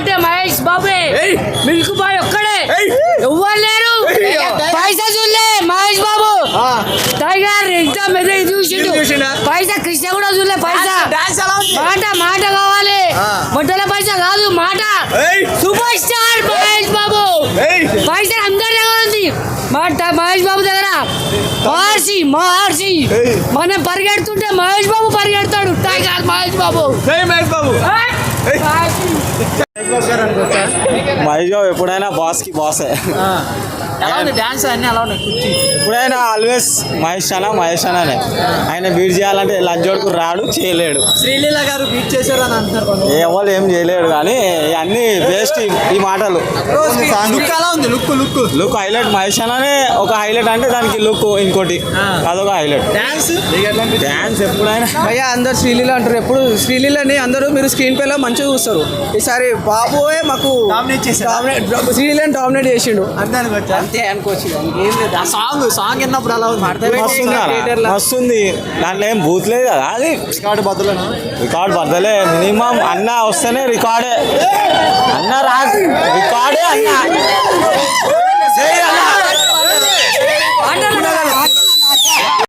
అంటే మహేష్ బాబే milk boy ఒక్కడే. ఎవ్వరు లేరు. పైసా చూడలే మహేష్ బాబు. టైగర్ ఎగ్జామ్ చూసిండు? పైసా కృష్ణ కూడా చూడలే పైసా. మాట మాట కావాలి. బొట్టల పైసా కాదు మాట. Super star Mahesh Babu. పైసా అందరి దగ్గర ఉంది. మాట మహేష్ బాబు దగ్గర. మహర్షి మహర్షి. మనం పరిగెడుతుంటే మహేష్ బాబు పరిగెడతాడు. టైగర్ మహేష్ బాబు. మహేష్ బాబు. మహేష్ బాబు ఎప్పుడైనా బాస్. కి బాసే ఎలా ఉంది డాన్స్ అన్ని ఎలా ఉన్నాయి? కుర్చీ? ఎప్పుడైనా ఆల్వేస్ మహేష్ అన్న మహేష్ అన్ననే ఆయన బీట్ చేయాలంటే లంచోడుకు రాడు చేయలేడు. శ్రీలీల గారు బీట్ చేశారు అని అంటున్నారు. ఎవరు ఏం చేయలేడు కానీ అన్ని వేస్ట్ ఈ మాటలు. లుక్ ఎలా ఉంది? Look look. Look highlight Mahesh అన్ననే ఒక హైలైట్ అంటే దానికి లుక్ ఇంకోటి. అదొక హైలైట్ డాన్స్ డాన్స్ ఎప్పుడైనా. భయ్యా అందరు శ్రీలీల అంటారు. ఎప్పుడు శ్రీలీలని అందరూ మీరు స్క్రీన్ పేలో మంచిగా చూస్తారు. ఈసారి బాబోయే మాకు? డామినేట్ శ్రీలీలని డామినేట్ చేసిండు. అంతే అనుకోవచ్చా అంతే అనుకోవచ్చు. ఏం లేదు. ఆ సాంగ్ సాంగ్ విన్నప్పుడు ఉంది. అలా. ఉంది దాంట్లో ఏం బూత్ లేదు కదా. అది రికార్డు బదులు రికార్డ్ బద్దలే మినిమం అన్న వస్తేనే రికార్డే. అన్న రా రికార్డే అన్న.